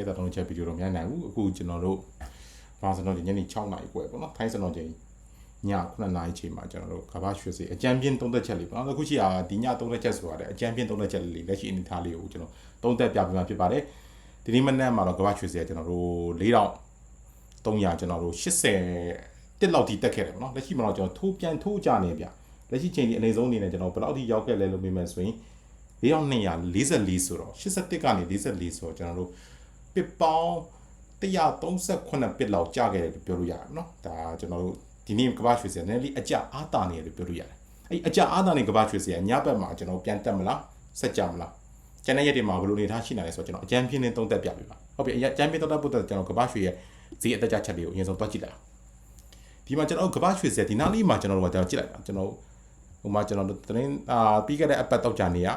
ဲတာတော့ချက်ဗီဒီယိုတော့မရနိုင်ဘူးအခုကျွန်တော်တို့ဘာစတော့ညနေ6နာရီကွယ်ပေါ့နော်ထိုင်းစတော့ချိန်ည9နာရီချိန်မှာကျွန်တော်တို့ကဘာရွှေစီအကြံပြင်းသုံးသက်ချက်လေးပေါ့နော်အခုရှိတာဒီညသုံးသက်ချက်ဆိုတာလေအကြံပြင်းသုံးသက်ချက်လေးလက်ရှိအနေထားလေးကိုကျွန်တော်သုံးသက်ပြပြမှာဖြစ်ပါတယ်ဒီနေ့မနေ့မှာတော့ကဘာရွှေစီကကျွန်တော်တို့4000 300ကျွန်တော်တို့80တက်လောက်ထိတက်ခဲ့တယ်ပေါ့နော်လက်ရှိမှာတော့ကျွန်တော်ထိုးပြန်ထိုးကြနေဗျလက်ရှိချိန်ဒီအနေဆုံးအနေနဲ့ကျွန်တော်ဘယ်လောက်ထိရောက်ခဲ့လဲလို့ပြောမယ်ဆိုရင်4244ဆိုတော့81ကနေ44ဆိုတော့ကျွန်တော်တို့ ပစ်ပေါင်း138ပစ်လောက်ကြာခဲ့တယ်လို့ပြောလို့ရတယ်နော်ဒါကျွန်တော်တို့ဒီနေ့ကမ္ဘာရွှေစရာနည်းနည်းလေးအကြအားတာနေတယ်လို့ပြောလို့ရတယ်အဲ့အကြအားတာနေကမ္ဘာရွှေစရာညဘက်မှာကျွန်တော်ပြန်တက်မလားဆက်ကြမလားကျန်တဲ့ရက်တွေမှာဘယ်လိုနေထားရှိနိုင်လဲဆိုတော့ကျွန်တော်အကြံပြင်းနဲ့သုံးသက်ပြပေးပါဟုတ်ပြီအကြံပြင်းသုံးသက်ဖို့ကျွန်တော်ကမ္ဘာရွှေရဲ့ဈေးအတက်ကြချက်တွေကိုအရင်ဆုံးတွက်ကြည့်လိုက်ဒီမှာကျွန်တော်ကမ္ဘာရွှေစရာဒီနားလေးမှာကျွန်တော်တို့ကကျွန်တော်ကြည့်လိုက်ပါကျွန်တော်ဟိုမှာကျွန်တော်တို့တင်းအာပြီးခဲ့တဲ့အပတ်တော့ကြာနေရ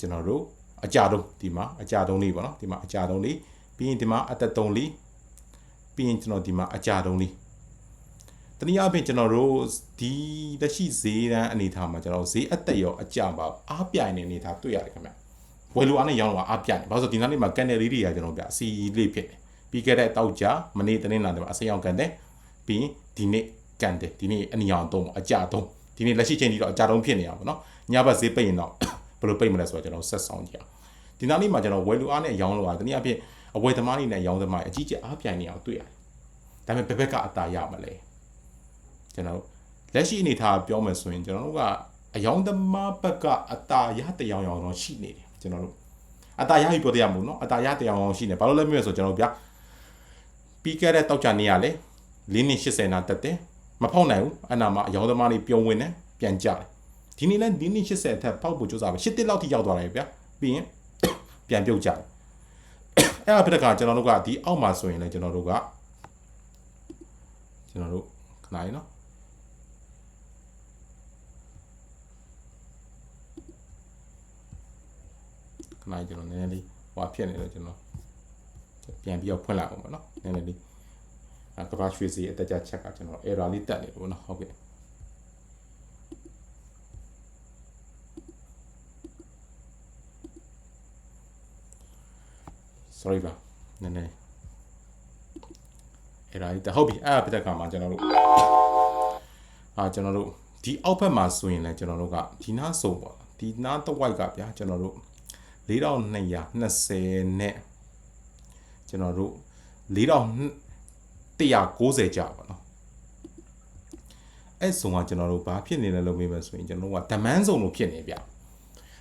ကျွန်တော်တို့အကြတုံးဒီမှာအကြတုံးလေးပေါ့နော်ဒီမှာအကြတုံးလေး ပြီးရင်ဒီမှာအသက်တုံးလေးပြီးရင်ကျွန်တော်ဒီမှာအကြတုံးလေးတနည်းအားဖြင့်ကျွန်တော်တို့ဒီလက်ရှိဈေးတန်းအနေထားမှာကျွန်တော်ဈေးအသက်ရောအကြပါအားပြိုင်နေအနေထားတွေ့ရတယ်ခင်ဗျဝယ်လိုအားနဲ့ရောင်းလို့အားပြိုင်တယ်ဘာလို့ဆိုဒီနားလေးမှာကန်နယ်လေးတွေကကျွန်တော်ပြအစီလေးဖြစ်တယ်ပြီးခဲ့တဲ့တောက်ကြမနေ့တနေ့လာတယ်မှာအစိမ်းအောင်ကန်တယ်ပြီးရင်ဒီနေ့ကန်တယ်ဒီနေ့အနီအောင်တုံးအကြတုံးဒီနေ့လက်ရှိချိန်ကြီးတော့အကြတုံးဖြစ်နေရပါဘောနော်ညဘက်ဈေးပိတ်ရင်တော့ဘယ်လိုပိတ်မလဲဆိုတော့ကျွန်တော်ဆက်ဆောင်ကြည့်အောင်ဒီနားလေးမှာကျွန်တော်ဝယ်လိုအားနဲ့ရောင်းလို့အားတနည်းအားဖြင့် အဝယ်သမားတွေနဲ့ရောင်းသမားအကြီးကျယ်အားပြိုင်နေအောင်တွေ့ရတယ်ဒါပေမဲ့ဘယ်ဘက်ကအတာရမလဲကျွန်တော်လက်ရှိအနေထားပြောမယ်ဆိုရင်ကျွန်တော်တို့ကအယောင်သမားဘက်ကအတာရတရောင်ရောင်တော့ရှိနေတယ်ကျွန်တော်တို့အတာရပြီပြောတရားမို့နော်အတာရတရောင်ရောင်ရှိနေဘာလို့လဲမလဲဆိုကျွန်တော်ဗျာပြီးခဲ့တဲ့တောက်ကြနေရလေလင်းနေ80နာတက်တယ်မဖောက်နိုင်ဘူးအနာမှာအယောင်သမားလေးပြုံဝင်တယ်ပြန်ကြတယ်ဒီနေ့လဲလင်းနေ80အထက်ဖောက်ဖို့ကြိုးစားပဲ8တက်လောက်ထိရောက်သွားတယ်ဗျာပြီးရင်ပြန်ပြုတ်ကြတယ် အဲ့အဖြစ်ကကျွန်တော်တို့ကဒီအောက်မှာဆိုရင်လည်းကျွန်တော်တို့ကကျွန်တော်တို့ခဏလေးနော်ခဏလေးကျွန်တော်နည်းနည်းလေးဟွာဖြစ်နေလို့ကျွန်တော်ပြန်ပြီးတော့ဖွင့်လိုက်အောင်ပါနော်နည်းနည်းလေးကဘာရွှေစီအတက်ကြချက်ကကျွန်တော် error လေးတက်နေလို့နော်ဟုတ်ကဲ့ sorry ပါနည်းနည်းအဲ့ဒါကြီးဟုတ်ပြီအဲ့ဒါပြတဲ့ခါမှာကျွန်တော်တို့အာကျွန်တော်တို့ဒီအောက်ဘက်မှာဆိုရင်လည်းကျွန်တော်တို့ကဒီနားစုံပေါ့ဒီနားတစ်ဝိုက်ကဗျာကျွန်တော်တို့4220နဲ့ကျွန်တော်တို့4190ကြာပါတော့အဲ့စုံကကျွန်တော်တို့ဘာဖြစ်နေလဲလို့မေးမယ်ဆိုရင်ကျွန်တော်တို့ကဒမန်းစုံလို့ဖြစ်နေဗျာ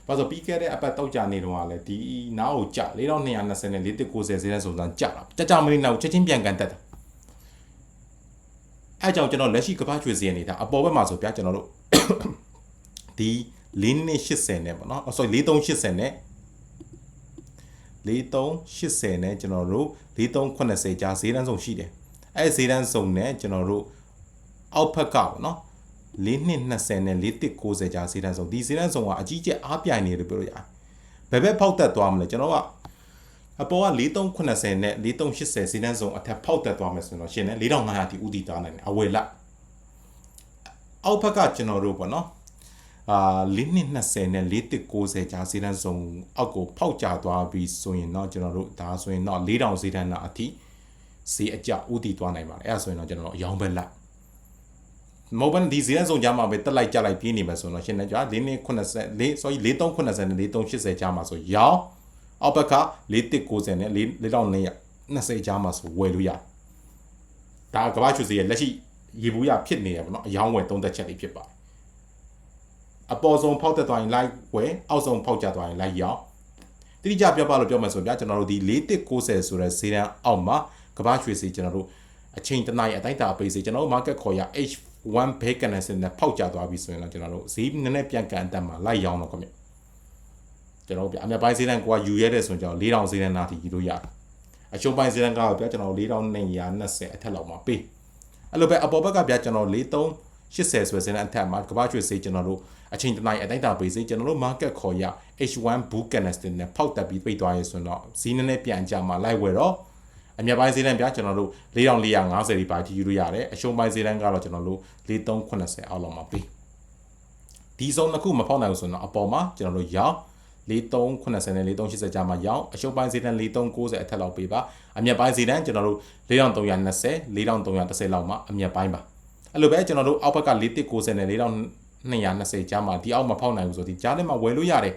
ဘာလို့ပြီးခဲ့တဲ့အပတ်တောက်ကြနေတော့ကလည်းဒီနားကိုကြ4220နဲ့4190ဈေးနဲ့စုံစမ်းကြတာကြကြမနေတော့ချက်ချင်းပြန်ကန်တက်တာအဲကြောင့်ကျွန်တော်လက်ရှိကပတ်ချွေဈေးနေတာအပေါ်ဘက်မှာဆိုဗျာကျွန်တော်တို့ဒီ4280နဲ့ပေါ့နော် sorry 4380နဲ့4380နဲ့ကျွန်တော်တို့4380ကြားဈေးတန်းစုံရှိတယ်အဲဈေးတန်းစုံနဲ့ကျွန်တော်တို့အောက်ဖက်ကပေါ့နော် 4220နဲ့4190ကြားဈေးတန်းစုံဒီဈေးတန်းစုံကအကြီးကျယ်အားပြိုင်နေတယ်လို့ပြောလို့ရတယ်ဘယ်ဘက်ဖောက်တက်သွားမလဲကျွန်တော်ကအပေါ်က4380နဲ့4380ဈေးတန်းစုံအထက်ဖောက်တက်သွားမယ်ဆိုတော့ရှင်ね4500တိဥတီတာနိုင်တယ်အဝယ်လက်အောက်ဘက်ကကျွန်တော်တို့ပေါ့နော်အာ4220နဲ့4190ကြားဈေးတန်းစုံအောက်ကိုဖောက်ကျသွားပြီးဆိုရင်တော့ကျွန်တော်တို့ဒါဆိုရင်တော့4000ဈေးတန်းနာအထိဈေးအကျဥတီသွားနိုင်ပါတယ်အဲ့ဒါဆိုရင်တော့ကျွန်တော်တို့အယောင်ဘက်လက် မဟုတ်ဘဲဒီဈေးနဲ့စုံကြမှာပဲတက်လိုက်ကြလိုက်ပြေးနေမှာဆိုတော့ရှင်လည်းကြာ၄နေ80၄ sorry 4380နဲ့4380ကြားမှာဆိုရောင်းအောက်ဘက်က4190နဲ့4420ကြားမှာဆိုဝယ်လို့ရဒါကမ္ဘာချူစီရဲ့လက်ရှိရေဘူးရဖြစ်နေရပါတော့အယောင်းဝယ်သုံးသက်ချက်လေးဖြစ်ပါတယ်အပေါ်ဆုံးဖောက်တက်သွားရင် live ဝယ်အောက်ဆုံးဖောက်ကျသွားရင် live ရောင်းတိတိကျပြောပါလို့ပြောမှဆိုဗျာကျွန်တော်တို့ဒီ4190ဆိုတဲ့ဈေးတန်းအောက်မှာကမ္ဘာချွေစီကျွန်တော်တို့အချိန်တနိုင်အတိုင်းတာပေးစီကျွန်တော်တို့ market ခေါ်ရ H 1 vacancy နဲ့ဖောက်ကျသွားပြီဆိုရင်တော့ကျွန်တော်တို့ဈေးနည်းနည်းပြန်ကန်တက်မှာလိုက်ရောင်းတော့ခင်ဗျကျွန်တော်တို့ပြအမြပိုင်းဈေးတန်းကိုကယူရတဲ့ဆိုရင်ကျွန်တော်4000ဈေးတန်းနာထိယူလို့ရတယ်အရှုံးပိုင်းဈေးတန်းကတော့ပြကျွန်တော်4220အထက်လောက်မှာပေးအဲ့လိုပဲအပေါ်ဘက်ကပြကျွန်တော်4380ဆိုတဲ့ဈေးတန်းအထက်မှာကမ္ဘာရွှေဈေးကျွန်တော်တို့အချိန်တနိုင်အတိုင်းတာပေးဈေးကျွန်တော်တို့ market ခေါ်ရ H1 book candlestick နဲ့ဖောက်တက်ပြီးပိတ်သွားရဲဆိုတော့ဈေးနည်းနည်းပြန်ကြမှာလိုက်ဝယ်တော့ အမြတ်ပိုင်းဈေးတန်းပြကျွန်တော်တို့4450ဒီပါတီယူလို့ရတယ်အရှုံးပိုင်းဈေးတန်းကတော့ကျွန်တော်တို့4380အောက်လောက်မှာပေးဒီစုံတစ်ခုမဖောက်နိုင်ဘူးဆိုတော့အပေါ်မှာကျွန်တော်တို့ရောင်း4380နဲ့4380ကြားမှာရောင်းအရှုံးပိုင်းဈေးတန်း4390အထက်လောက်ပေးပါအမြတ်ပိုင်းဈေးတန်းကျွန်တော်တို့4320 4330လောက်မှာအမြတ်ပိုင်းပါအဲ့လိုပဲကျွန်တော်တို့အောက်ဘက်က4190နဲ့4220ကြားမှာဒီအောက်မှာဖောက်နိုင်ဘူးဆိုဒီကြားထဲမှာဝယ်လို့ရတယ်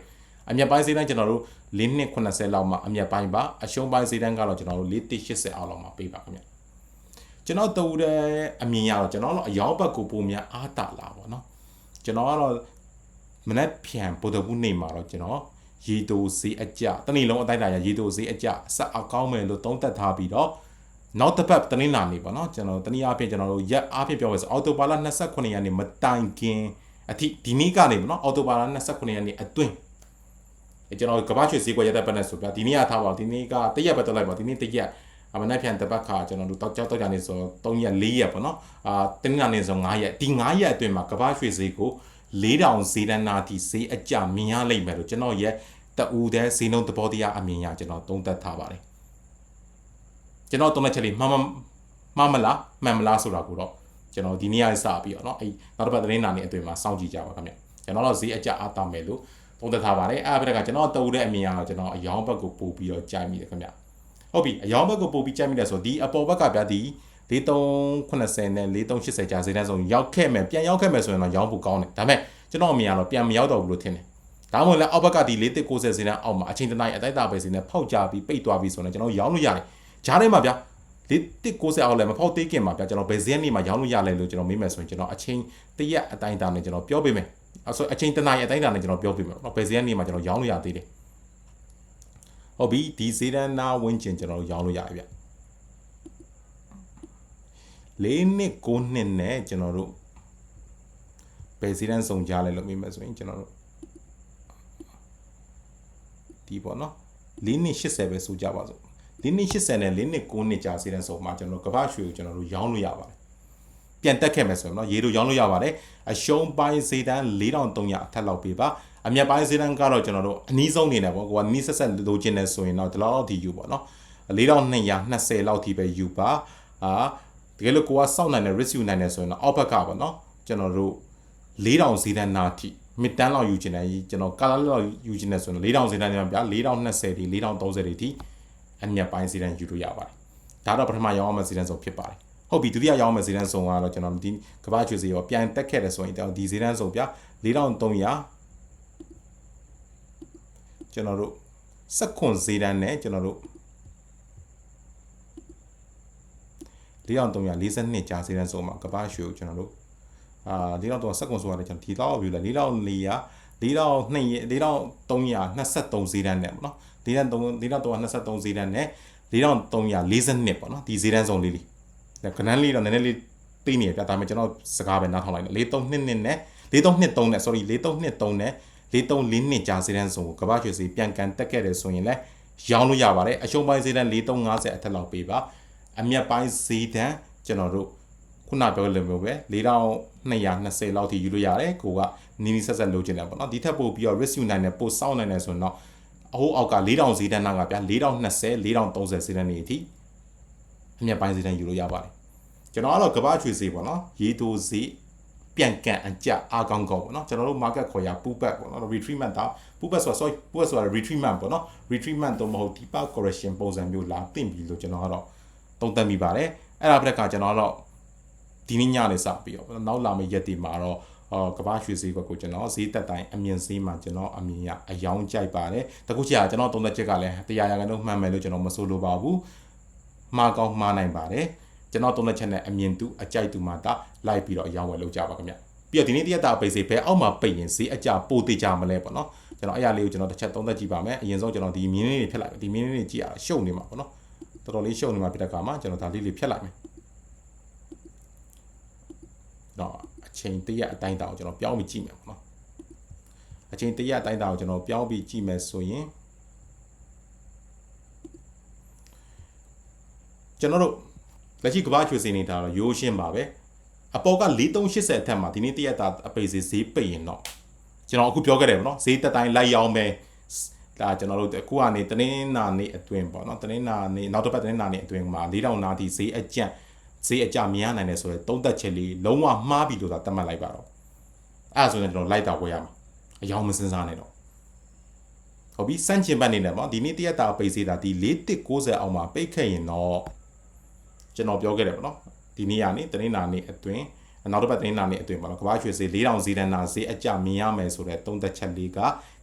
အမြတ်ပိုင်းဈေးတန်းကျွန်တော်တို့4280လောက်မှာအမြတ်ပိုင်းပါအရှုံးပိုင်းဈေးတန်းကတော့ကျွန်တော်တို့4180အောက်လောက်မှာပေးပါခင်ဗျကျွန်တော်တူတဲ့အမြင်ရတော့ကျွန်တော်တို့အယောက်ဘက်ကိုပုံများအားတာလာပါတော့ကျွန်တော်ကတော့မနေ့ဖြန်ဗုဒ္ဓဘူးနေ့မှာတော့ကျွန်တော်ရေတိုဈေးအကြတနေ့လုံးအတိုင်းအတာရရေတိုဈေးအကြဆက်အကောင်းမယ်လို့သုံးသပ်ထားပြီးတော့နောက်တစ်ပတ်တနင်္လာနေ့ပေါ့နော်ကျွန်တော်တနည်းအားဖြင့်ကျွန်တော်တို့ရက်အားဖြင့်ပြောမယ်ဆိုအော်တိုဘာလ29ရက်နေ့မတိုင်ခင်အထိဒီနေ့ကနေပေါ့နော်အော်တိုဘာလ29ရက်နေ့အတွင်းအဲ ကျွန်တော်ကဘာ့ချွေဈေးကွက်ရက်တဲ့ပတ်နဲ့ဆိုပြဒီနေ့ကထားပါဒီနေ့ကတရက်ပဲတက်လိုက်ပါဒီနေ့တရက်အမနက်ဖြန်တပတ်ခါကျွန်တော်တို့တောက်ကြောက်တောက်ကြနေဆို3ရက်4ရက်ပေါ့နော်အာတင်းငါနေဆို9ရက်ဒီ9ရက်အတွင်းမှာကဘာ့ရွှေဈေးကို4000ဈေးတန်းနာတီဈေးအကြမြင်ရလိမ့်မယ်လို့ကျွန်တော်ရဲ့တူတဲ့ဈေးနှုန်းသဘောတရားအမြင်ရကျွန်တော်သုံးသပ်ထားပါတယ်ကျွန်တော်သုံးတဲ့ချက်လေးမှန်မှန်မှန်မလားမှန်မလားဆိုတာကိုတော့ကျွန်တော်ဒီနေ့ရစပြီးတော့เนาะအဲ့နောက်တစ်ပတ်သတင်းနာနေအတွင်းမှာစောင့်ကြည့်ကြပါခင်ဗျကျွန်တော်တော့ဈေးအကြအားတာမယ်လို့ သုံးသပ်ထားပါတယ်အဲ့ဒါပြတဲ့ကကျွန်တော်တူတဲ့အမြင်ရတော့ကျွန်တော်အယောင်ဘက်ကိုပို့ပြီးတော့ကြိုက်မိတယ်ခင်ဗျဟုတ်ပြီအယောင်ဘက်ကိုပို့ပြီးကြိုက်မိတယ်ဆိုဒီအပေါ်ဘက်ကဗျာဒီ4380နဲ့4380ကြာဈေးတန်းဆုံးရောက်ခဲ့မယ်ပြန်ရောက်ခဲ့မယ်ဆိုရင်တော့ရောင်းဖို့ကောင်းတယ်ဒါပေမဲ့ကျွန်တော်အမြင်ကတော့ပြန်မရောက်တော့ဘူးလို့ထင်တယ်ဒါမှမဟုတ်လည်းအောက်ဘက်ကဒီ4190ဈေးတန်းအောက်မှာအချိန်တနိုင်အတိုက်တာပဲဈေးနဲ့ဖောက်ကြပြီးပိတ်သွားပြီးဆိုတော့ကျွန်တော်ရောင်းလို့ရတယ်ဂျားထဲမှာဗျာ4190အောက်လည်းမဖောက်သေးခင်မှာဗျာကျွန်တော်ဘယ်ဈေးနေ့မှာရောင်းလို့ရလဲလို့ကျွန်တော်မေးမယ်ဆိုရင်ကျွန်တော်အချိန်တရက်အတိုင်းတာနဲ့ကျွန်တော်ပြောပေးမယ် အဆိုအချိန်တနာရီအတိုင်းအတာနဲ့ကျွန်တော်ပြောပြမယ်နော်ဘယ်ဈေးကနေမှကျွန်တော်ရောင်းလို့ရသေးတယ်ဟုတ်ပြီဒီဈေးတန်းနာဝင်းကျင်ကျွန်တော်ရောင်းလို့ရပြီဗျ၄နှစ်၉နှစ်နဲ့ကျွန်တော်တို့ဘယ်ဈေးတန်းစုံကြလဲလို့မိမယ်ဆိုရင်ကျွန်တော်တို့ဒီပေါ့နော်၄နှစ်80ပဲဆိုကြပါစို့၄နှစ်80နဲ့၄နှစ်9နှစ်ကြာဈေးတန်းစုံမှာကျွန်တော်ကမ္ဘာရွှေကိုကျွန်တော်တို့ရောင်းလို့ရပါတယ် ပြန်တက်ခဲ့မယ်ဆိုရင်တော့ရေတို့ရောင်းလို့ရပါတယ်အရှုံးပိုင်းဈေးတန်း4300အထက်လောက်ပေးပါအမြတ်ပိုင်းဈေးတန်းကတော့ကျွန်တော်တို့အနည်းဆုံးနေတယ်ပေါ့ကိုကနီးဆက်ဆက်လိုချင်တယ်ဆိုရင်တော့ဒီလောက်ထိယူပေါ့နော်4220လောက်ထိပဲယူပါအာတကယ်လို့ကိုကစောင့်နိုင်တဲ့ risk ယူနိုင်တယ်ဆိုရင်တော့အောက်ဘက်ကပေါ့နော်ကျွန်တော်တို့4000ဈေးတန်းနာထိမစ်တန်းလောက်ယူချင်တယ်ကျွန်တော်ကာလာလောက်ယူချင်တယ်ဆိုရင်4000ဈေးတန်းညပြ4020ဒီ4030ဒီထိအမြတ်ပိုင်းဈေးတန်းယူလို့ရပါတယ်ဒါတော့ပထမရောင်းအောင်ဈေးတန်းဆုံးဖြစ်ပါတယ် ဟုတ်ပြီဒုတိယရောင်းမယ်ဈေးတန်းဆုံးကတော့ကျွန်တော်ဒီကမ္ဘာ့ချွေဈေးရောပြန်တက်ခဲ့တယ်ဆိုရင်ဒီဈေးတန်းဆုံးပြ4300ကျွန်တော်တို့စက်ခွန်ဈေးတန်းနဲ့ကျွန်တော်တို့4342ကြာဈေးတန်းဆုံးမှာကမ္ဘာ့ရွှေကိုကျွန်တော်တို့အာ4300စက်ကွန်ဆိုရတယ်ကျွန်တော်ဒီလောက်ပြလဲ4400 4323ဈေးတန်းနဲ့ပေါ့နော်4323ဈေးတန်းနဲ့4342ပေါ့နော်ဒီဈေးတန်းစုံလေးလေး ခဏလေးတော့နည်းနည်းလေးသိနေရပြဒါပေမဲ့ကျွန်တော်စကားပဲနားထောင်လိုက်တယ်4322နဲ့4323နဲ့ sorry 4323နဲ့4342နှစ်ကြာဈေးတန်းစုံကိုကမ္ဘာ့ရွှေဈေးပြန်ကန်တက်ခဲ့တယ်ဆိုရင်လည်းရောင်းလို့ရပါတယ်အရှုံးပိုင်းဈေးတန်း4350အထက်လောက်ပေးပါအမြတ်ပိုင်းဈေးတန်းကျွန်တော်တို့ခုနပြောလိုမျိုးပဲ4220လောက်ထိယူလို့ရတယ်ကိုကနီနီဆက်ဆက်လိုချင်တယ်ပေါ့နော်ဒီထက်ပိုပြီးတော့ risk ယူနိုင်တယ်ပိုစောင့်နိုင်တယ်ဆိုရင်တော့အဟိုးအောက်က4000ဈေးတန်းနာကဗျာ4020 4030ဈေးတန်းနေအထိ အမြတ်ပိုင်းဈေးတန်းယူလို့ရပါတယ်ကျွန်တော်ကတော့ကဘာချွေဈေးပေါ့နော်ရေတိုဈေးပြန်ကန်အကြအားကောင်းကောင်းပေါ့နော်ကျွန်တော်တို့ market ခေါ်ရ pullback ပေါ့နော် retreatment တော့ pullback ဆိုတာ sorry pullback ဆိုတာ retreatment ပေါ့နော် retreatment တော့မဟုတ် deeper correction ပုံစံမျိုးလာတင်ပြီလို့ကျွန်တော်ကတော့သုံးသပ်မိပါတယ်အဲ့ဒါပြတဲ့ခါကျွန်တော်တော့ဒီနေ့ညနေစပြီးတော့နောက်လာမယ့်ရက်ဒီမှာတော့အော်ကဘာရွှေဈေးကွက်ကိုကျွန်တော်ဈေးတက်တိုင်းအမြင့်ဈေးမှာကျွန်တော်အမြင်ရအယောင်ကြိုက်ပါတယ်တခုချာကျွန်တော်သုံးသက်ချက်ကလည်းတရားရာခိုင်နှုန်းမှန်မယ်လို့ကျွန်တော်မဆိုလိုပါဘူး မှားကောင်းမှားနိုင်ပါတယ်ကျွန်တော်သုံးသက်ချက်နဲ့အမြင်တူအကြိုက်တူမှာတာလိုက်ပြီးတော့အယောင်ဝယ်လုပ်ကြပါခင်ဗျပြီးတော့ဒီနေ့တရက်တာပိတ်စေဘဲအောက်မှာပိတ်ရင်ဈေးအကြပိုသေးကြမလဲပေါ့နော်ကျွန်တော်အဲ့ရလေးကိုကျွန်တော်တစ်ချက်သုံးသက်ကြည့်ပါမယ်အရင်ဆုံးကျွန်တော်ဒီမြင်းလေးတွေဖြတ်လိုက်ဒီမြင်းလေးတွေကြည့်ရရှုပ်နေမှာပေါ့နော်တော်တော်လေးရှုပ်နေမှာဖြစ်တဲ့အခါမှာကျွန်တော်ဒါလေးလေးဖြတ်လိုက်မယ်တော့အချိန်တရက်အတိုင်းတာကိုကျွန်တော်ပြောင်းပြီးကြည့်မယ်ပေါ့နော်အချိန်တရက်အတိုင်းတာကိုကျွန်တော်ပြောင်းပြီးကြည့်မယ်ဆိုရင် ကျွန်တော်တို့လက်ရှိကမ္ဘာ့ချွေစင်းနေတာတော့ရိုးရှင်းပါပဲအပေါ်က4380အထက်မှာဒီနေ့တရက်တာအပိတ်ဈေးဈေးပိတ်ရင်တော့ကျွန်တော်အခုပြောခဲ့တယ်ပေါ့နော်ဈေးတက်တိုင်းလိုက်ရောင်းမယ်ဒါကျွန်တော်တို့အခုကနေတနင်္လာနေ့အတွင်းပေါ့နော်တနင်္လာနေ့နောက်တစ်ပတ်တနင်္လာနေ့အတွင်းမှာ4000နာတီဈေးအကျန့်ဈေးအကြမြင်ရနိုင်တယ်ဆိုတော့သုံးသက်ချက်လေးလုံးဝမှားပြီလို့သာသတ်မှတ်လိုက်ပါတော့အဲ့ဒါဆိုရင်ကျွန်တော်လိုက်တာဝယ်ရမှာအယောင်မစင်စားနဲ့တော့ဟုတ်ပြီစန့်ကျင်ဘက်နေတယ်ပေါ့ဒီနေ့တရက်တာပိတ်စေးတာဒီ4190အောင်မှာပိတ်ခဲ့ရင်တော့ ကျွန်တော်ပြောခဲ့တယ်ပေါ့နော်ဒီနေ့ကနေတနင်္လာနေ့အတွင်းနောက်တစ်ပတ်တနင်္လာနေ့အတွင်းပေါ့နော်ကမ္ဘာရွှေဈေး4000ဈေးတန်းနာဈေးအကြမြင်ရမယ်ဆိုတဲ့သုံးသက်ချက်လေးက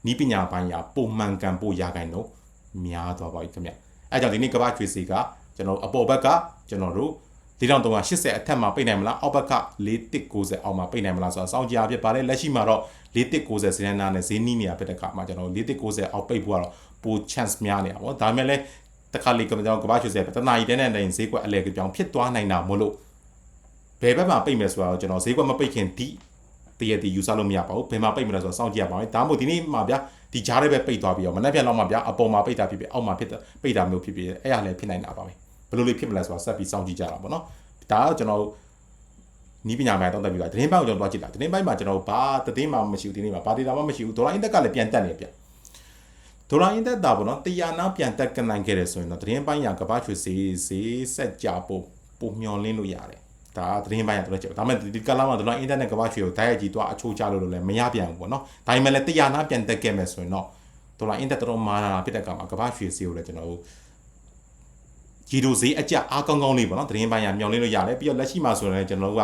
နီးပညာပိုင်းရာပုံမှန်ကန်ဖို့ရခိုင်တော့များသွားပါပြီခင်ဗျအဲကြောင့်ဒီနေ့ကမ္ဘာရွှေဈေးကကျွန်တော်အပေါ်ဘက်ကကျွန်တော်တို့4380အထက်မှာပိတ်နိုင်မလားအောက်ဘက်က4190အောက်မှာပိတ်နိုင်မလားဆိုတာစောင့်ကြည့်ရဖြစ်ပါတယ်လက်ရှိမှာတော့4190ဈေးတန်းနာနဲ့ဈေးနီးနေရဖြစ်တဲ့အခါမှာကျွန်တော်4190အောက်ပိတ်ဖို့ကတော့ပို chance များနေတာပေါ့ဒါပေမဲ့လည်း တခါလေကမ္ဘာကမ္ဘာရွှေဈေးတနာရီတန်းနဲ့တိုင်းဈေးကွက်အလဲကြောင်ဖြစ်သွားနိုင်တာမို့လို့ဘယ်ဘက်မှာပိတ်မယ်ဆိုတော့ကျွန်တော်ဈေးကွက်မပိတ်ခင်ဒီတရတီယူဆလို့မရပါဘူးဘယ်မှာပိတ်မလဲဆိုတော့စောင့်ကြည့်ရပါမယ်ဒါမှမဟုတ်ဒီနေ့မှာဗျာဒီကြားထဲပဲပိတ်သွားပြီးတော့မနေ့ပြန်တော့မှဗျာအပေါ်မှာပိတ်တာဖြစ်ဖြစ်အောက်မှာဖြစ်တာပိတ်တာမျိုးဖြစ်ဖြစ်အဲ့ရလည်းဖြစ်နိုင်တာပါပဲဘယ်လိုလေးဖြစ်မလဲဆိုတော့ဆက်ပြီးစောင့်ကြည့်ကြတာပေါ့နော်ဒါကကျွန်တော်နီးပညာပိုင်းတောင်းတက်ပြီးပါသတင်းပိုင်းကိုကျွန်တော်တွားကြည့်တာသတင်းပိုင်းမှာကျွန်တော်ဘာသတင်းမှမရှိဘူးဒီနေ့မှာဘာဒေတာမှမရှိဘူးဒေါ်လာအင်တက်ကလည်းပြန်တက်နေဗျ ဒေါ်လာအင်တက်တာပေါ့နော်တရားနာပြန်တက်ကနိုင်ခဲ့တယ်ဆိုရင်တော့သတင်းပိုင်းရကဘာချွေစေးစေးဆက်ကြဖို့ပုံမျောလင်းလို့ရတယ်ဒါသတင်းပိုင်းကတော့ချက်ဒါပေမဲ့ဒီကလာမှာဒေါ်လာအင်တာနက်ကဘာချွေကိုတိုက်ရိုက်ကြီးတော့အချိုးချလို့လည်းမရပြန်ဘူးပေါ့နော်ဒါပေမဲ့လည်းတရားနာပြန်တက်ခဲ့မယ်ဆိုရင်တော့ဒေါ်လာအင်တက်တော်မာနာဖြစ်တဲ့ကမှာကဘာချွေစေးကိုလည်းကျွန်တော်တို့ဂျီဒိုဈေးအကြအားကောင်းကောင်းလေးပေါ့နော်သတင်းပိုင်းရမျောလင်းလို့ရတယ်ပြီးတော့လက်ရှိမှာဆိုရင်လည်းကျွန်တော်တို့က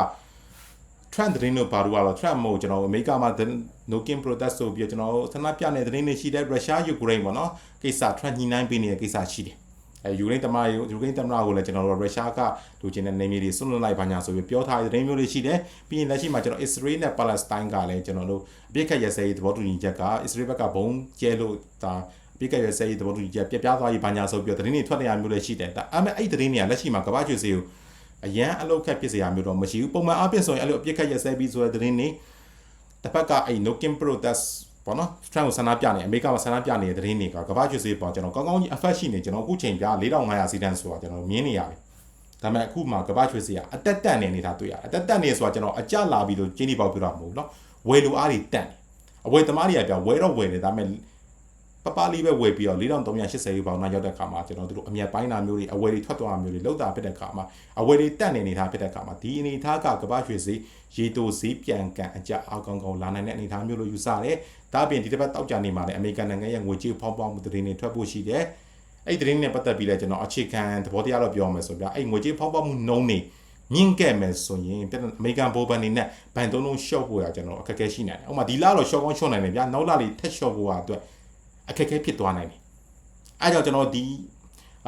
trend သတင်းတို့ဘာလို့ကတော့ trend မဟုတ်ကျွန်တော်အမေရိကမှာ Nokia protest ဆိုပြီးကျွန်တော်ဆန္ဒပြနေတဲ့သတင်းတွေရှိတယ်ရုရှားယူကရိန်းပေါ့နော်ကိစ္စ trend ညှိနှိုင်းပေးနေတဲ့ကိစ္စရှိတယ်အဲယူကရိန်းတမန်ယူကရိန်းတမန်ကိုလည်းကျွန်တော်တို့ရုရှားကလူချင်းတဲ့နေမြေတွေဆွလွတ်လိုက်ပါညာဆိုပြီးပြောထားတဲ့သတင်းမျိုးတွေရှိတယ်ပြီးရင်လက်ရှိမှာကျွန်တော် Israel နဲ့ Palestine ကလည်းကျွန်တော်တို့အပြစ်ခတ်ရစဲရေးသဘောတူညီချက်က Israel ဘက်ကဘုံကျဲလို့ဒါပြစ်ကရစဲရေးသဘောတူညီချက်ပြပြသွားရေးဘာညာဆိုပြီးသတင်းတွေထွက်နေရမျိုးလည်းရှိတယ်ဒါအမေအဲ့သတင်းတွေကလက်ရှိမှာကမ္ဘာ့ကျွေးစေကို အရန်အလောက်ခက်ဖြစ်စေရမျိုးတော့မရှိဘူးပုံမှန်အပြည့်ဆိုရင်အဲ့လိုအပြစ်ခတ်ရစဲပြီးဆိုတဲ့သတင်းတွေတစ်ဖက်ကအဲ့ Nokia protest ပေါ့နော် trend ကိုဆန္ဒပြနေအမေရိကမှာဆန္ဒပြနေတဲ့သတင်းတွေကကမ္ဘာ့ကျွေးစေပေါ့ကျွန်တော်ကောင်းကောင်းကြီး effect ရှိနေကျွန်တော်အခုချိန်ပြ4500စီတန်းဆိုတာကျွန်တော်မြင်နေရတယ်ဒါပေမဲ့အခုမှကမ္ဘာ့ချွေစီကအတက်တက်နေနေတာတွေ့ရတယ်အတက်တက်နေဆိုတာကျွန်တော်အကြလာပြီးလို့ကျင်းနေပေါက်ပြတာမဟုတ်ဘူးเนาะဝယ်လူအားတွေတက်နေအဝယ်သမားတွေကပြောဝယ်တော့ဝယ်နေဒါပေမဲ့ ပပလေးပဲဝယ်ပြီးတော့4380ရေပေါင်နာရောက်တဲ့ခါမှာကျွန်တော်တို့အမြတ်ပိုင်းနာမျိုးတွေအဝယ်တွေထွက်သွားမျိုးတွေလောက်တာဖြစ်တဲ့ခါမှာအဝယ်တွေတက်နေနေတာဖြစ်တဲ့ခါမှာဒီအနေထားကကမ္ဘာ့ရွှေစီရေတိုဈေးပြန်ကန်အကြအားကောင်းကောင်းလာနိုင်တဲ့အနေထားမျိုးလို့ယူဆတယ်။ဒါအပြင်ဒီတစ်ပတ်တောက်ကြနေမှာလည်းအမေရိကန်နိုင်ငံရဲ့ငွေကြေးဖောင်းပေါင်းမှုသတင်းတွေထွက်ဖို့ရှိတယ်။အဲ့ဒီသတင်းနဲ့ပတ်သက်ပြီးလည်းကျွန်တော်အခြေခံသဘောတရားတော့ပြောမယ်ဆိုပြအဲ့ငွေကြေးဖောင်းပေါင်းမှုနှုံးနေမြင့်ခဲ့မယ်ဆိုရင်အမေရိကန်ဘိုးဘန်နေနဲ့ဘန်တုံးလုံးရှော့ဖို့ရကျွန်တော်အခက်အခဲရှိနိုင်တယ်။ဥပမာဒီလတော့ရှော့ကောင်းရှော့နိုင်တယ်ဗျာ။နောက်လလေးထက်ရှော့ဖို့ရအတွက် အခက်အခဲဖြစ်သွားနိုင်တယ်။အဲကြောင့်ကျွန်တော်ဒီ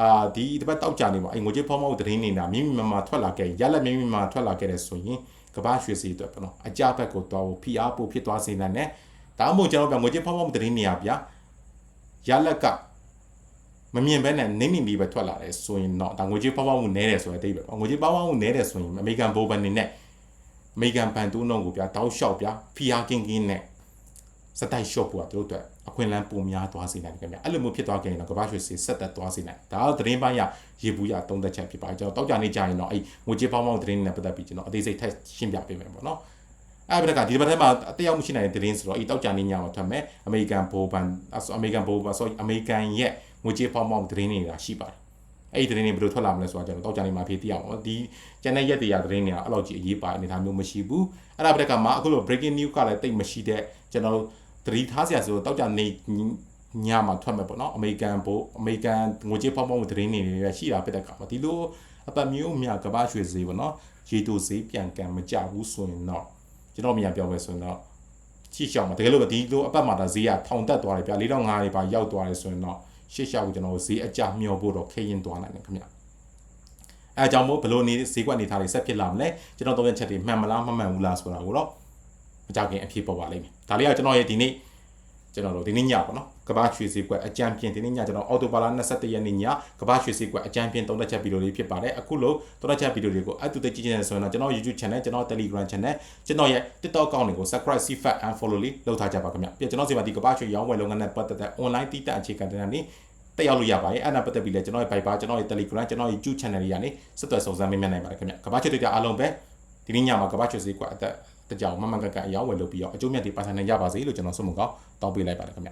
အာဒီတစ်ပတ်တောက်ကြနေပါအဲငွေကြေးဖောင်းပေါင်းသတင်းနေတာမြင့်မြင့်မာထွက်လာခဲ့ရလက်မြင့်မြင့်မာထွက်လာခဲ့တဲ့ဆိုရင်ကမ္ဘာရွှေစီအတွက်ပေါ့နော်အကြဘက်ကိုတော့ဖိအားပို့ဖြစ်သွားစေနိုင်တယ်။ဒါမှမဟုတ်ကျွန်တော်ပြငွေကြေးဖောင်းပေါင်းသတင်းနေရဗျာ။ရလက်ကမမြင်ဘဲနဲ့နေနေပြီးပဲထွက်လာတယ်ဆိုရင်တော့ဒါငွေကြေးပေါပေါမှုနည်းတယ်ဆိုတဲ့အတိတ်ပဲငွေကြေးပေါပေါမှုနည်းတယ်ဆိုရင်အမေရိကန်ဘိုးဘန်နေနဲ့အမေရိကန်ဘန်တူးနှုန်းကိုပြတောက်လျှောက်ပြဖီယာကင်းကင်းနဲ့စတိုက်ရှော့ဖို့ကတို့အတွက် အခွင့်အလမ်းပုံများသွားစေနိုင်တယ်ခင်ဗျအဲ့လိုမျိုးဖြစ်သွားခဲ့ရင်တော့ကမ္ဘာရွှေစီဆက်သက်သွားစေနိုင်ဒါတော့သတင်းပိုင်းရရေဘူးရသုံးသက်ချက်ဖြစ်ပါတယ်ကျွန်တော်တောက်ကြနေကြရင်တော့အဲ့ငွေကြေးပေါပေါမှုသတင်းနဲ့ပတ်သက်ပြီးကျွန်တော်အသေးစိတ်ထပ်ရှင်းပြပေးမယ်ပေါ့နော်အဲ့ဘက်ကဒီဘက်ထဲမှာအတယောက်မရှိနိုင်တဲ့သတင်းဆိုတော့အဲ့တောက်ကြနေညမှာထွက်မယ်အမေရိကန်ဘိုးဘန်အမေရိကန်ဘိုးဘန် sorry အမေရိကန်ရဲ့ငွေကြေးဖောင်းပေါင်းသတင်းတွေကရှိပါတယ်အဲ့ဒီသတင်းတွေဘယ်လိုထွက်လာမလဲဆိုတာကျွန်တော်တောက်ကြနေမှာဖြေသိအောင်ပေါ့ဒီကျန်တဲ့ရက်တရားသတင်းတွေကအဲ့လောက်ကြီးအရေးပါအနေထားမျိုးမရှိဘူးအဲ့ဒါဘက်ကမှအခုလို breaking news ကလည်းတိတ်မရှိတဲ့ကျွန်တော် သတိထားစရာဆိုတော့တောက်ကြနေညမှာထွက်မယ်ပေါ့နော်အမေရိကန်ဘို့အမေရိကန်ငွေကြေးဖောင်းပေါင်းသတင်းတွေရှိတာဖြစ်တဲ့အခါမှာဒီလိုအပတ်မျိုးမြကဘာရွှေဈေးပေါ့နော်ရေတိုဈေးပြန်ကန်မကြဘူးဆိုရင်တော့ကျွန်တော်မြန်ပြောမယ်ဆိုရင်တော့ချီရှောင်းမှာတကယ်လို့ဒီလိုအပတ်မှာဒါဈေးကထောင်တက်သွားတယ်ဗျ4500တွေပါရောက်သွားတယ်ဆိုရင်တော့ရှေ့လျှောက်ကျွန်တော်ဈေးအကြမျောဖို့တော့ခရင်သွားနိုင်တယ်ခင်ဗျအဲအကြောင်းမို့ဘလို့နေဈေးကွက်နေထားတွေဆက်ဖြစ်လာမလဲကျွန်တော်သုံးရက်ချက်တွေမှန်မလားမမှန်ဘူးလားဆိုတာကိုတော့ မကြောက်ခင်အဖြစ်ပေါ်ပါလိမ့်မယ်ဒါလေးကကျွန်တော်ရဲ့ဒီနေ့ကျွန်တော်တို့ဒီနေ့ညပေါ့နော်ကဘာရွှေစည်းကွက်အကြံပြင်းဒီနေ့ညကျွန်တော်အော်တိုပါလာ21ရက်နေ့ညကဘာရွှေစည်းကွက်အကြံပြင်းသုံးသက်ချက်ဗီဒီယိုလေးဖြစ်ပါတယ်အခုလို့သုံးသက်ချက်ဗီဒီယိုလေးကိုအတူတူကြည့်နေဆိုရင်တော့ကျွန်တော် YouTube channel ကျွန်တော် Telegram channel ကျွန်တော်ရဲ့ TikTok account တွေကို subscribe CFAT and follow လေးလုပ်ထားကြပါခင်ဗျပြီးကျွန်တော်စီမှာဒီကဘာရွှေရောင်းဝယ်လုပ်ငန်းနဲ့ပတ်သက်တဲ့ online တည်တံ့အခြေခံတဲ့နေတက်ရောက်လို့ရပါတယ်အဲ့ဒါပတ်သက်ပြီးလဲကျွန်တော်ရဲ့ Viber ကျွန်တော်ရဲ့ Telegram ကျွန်တော်ရဲ့ YouTube channel တွေကနေဆက်သွယ်စုံစမ်းမေးမြန်းနိုင်ပါတယ်ခင်ဗျကဘာချွတ်တွေအားလုံးပဲဒီနေ့ညမှာကဘာချွတ်စီကွာအသက် တကြောင်မမန်ကကအရောက်ဝယ်လုပ်ပြီးတော့အကျိုးမြတ်တွေပါဆိုင်နိုင်ကြပါစေလို့ကျွန်တော်ဆုမကောင်းတောင်းပေးလိုက်ပါတယ်ခင်ဗျ